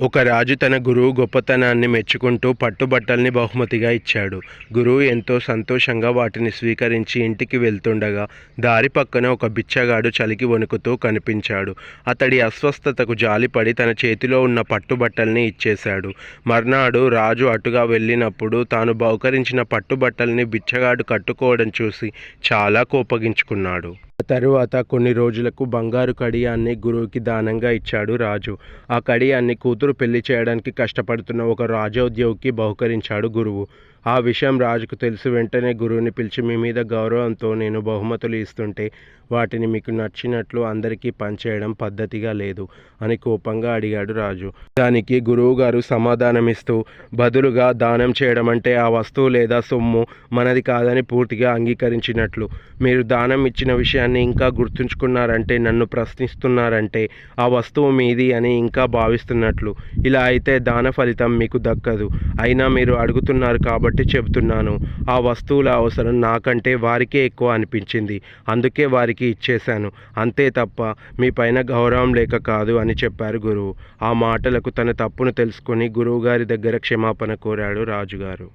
ఒక రాజు తన గురువు గొప్పతనాన్ని మెచ్చుకుంటూ పట్టుబట్టల్ని బహుమతిగా ఇచ్చాడు. గురువు ఎంతో సంతోషంగా వాటిని స్వీకరించి ఇంటికి వెళ్తుండగా దారి పక్కన ఒక బిచ్చగాడు చలికి వణుకుతూ కనిపించాడు. అతడి అస్వస్థతకు జాలిపడి తన చేతిలో ఉన్న పట్టుబట్టల్ని ఇచ్చేశాడు. మర్నాడు రాజు అటుగా వెళ్ళినప్పుడు తాను బహుకరించిన పట్టుబట్టల్ని బిచ్చగాడు కట్టుకోవడం చూసి చాలా కోపగించుకున్నాడు. తరువాత కొన్ని రోజులకు బంగారు కడియాన్ని గురువుకి దానంగా ఇచ్చాడు రాజు. ఆ కడియాన్ని కూతురు పెళ్ళి చేయడానికి కష్టపడుతున్న ఒక రాజోద్యోగికి బహుకరించాడు గురువు. ఆ విషయం రాజుకు తెలిసి. వెంటనే గురువుని పిలిచి మీ మీద గౌరవంతో నేను బహుమతులు ఇస్తుంటే వాటిని మీకు నచ్చినట్లు అందరికీ పంచేయడం పద్ధతిగా లేదు అని కోపంగా అడిగాడు రాజు. దానికి గురువుగారు సమాధానమిస్తూ బదులుగా దానం చేయడం అంటే ఆ వస్తువు లేదా సొమ్ము మనది కాదని పూర్తిగా అంగీకరించినట్లు. మీరు దానం ఇచ్చిన విషయాన్ని ఇంకా గుర్తుంచుకున్నారంటే నన్ను ప్రశ్నిస్తున్నారంటే ఆ వస్తువు మీది అని ఇంకా భావిస్తున్నట్లు. ఇలా అయితే దాన ఫలితం మీకు దక్కదు. అయినా మీరు అడుగుతున్నారు కాబట్టి కాబట్టి చెబుతున్నాను ఆ వస్తువుల అవసరం నాకంటే వారికే ఎక్కువ అనిపించింది. అందుకే వారికి ఇచ్చేశాను. అంతే తప్ప మీ పైన గౌరవం లేక కాదు అని చెప్పారు గురువు. ఆ మాటలకు తన తప్పును తెలుసుకుని గురువుగారి దగ్గర క్షమాపణ కోరాడు రాజుగారు.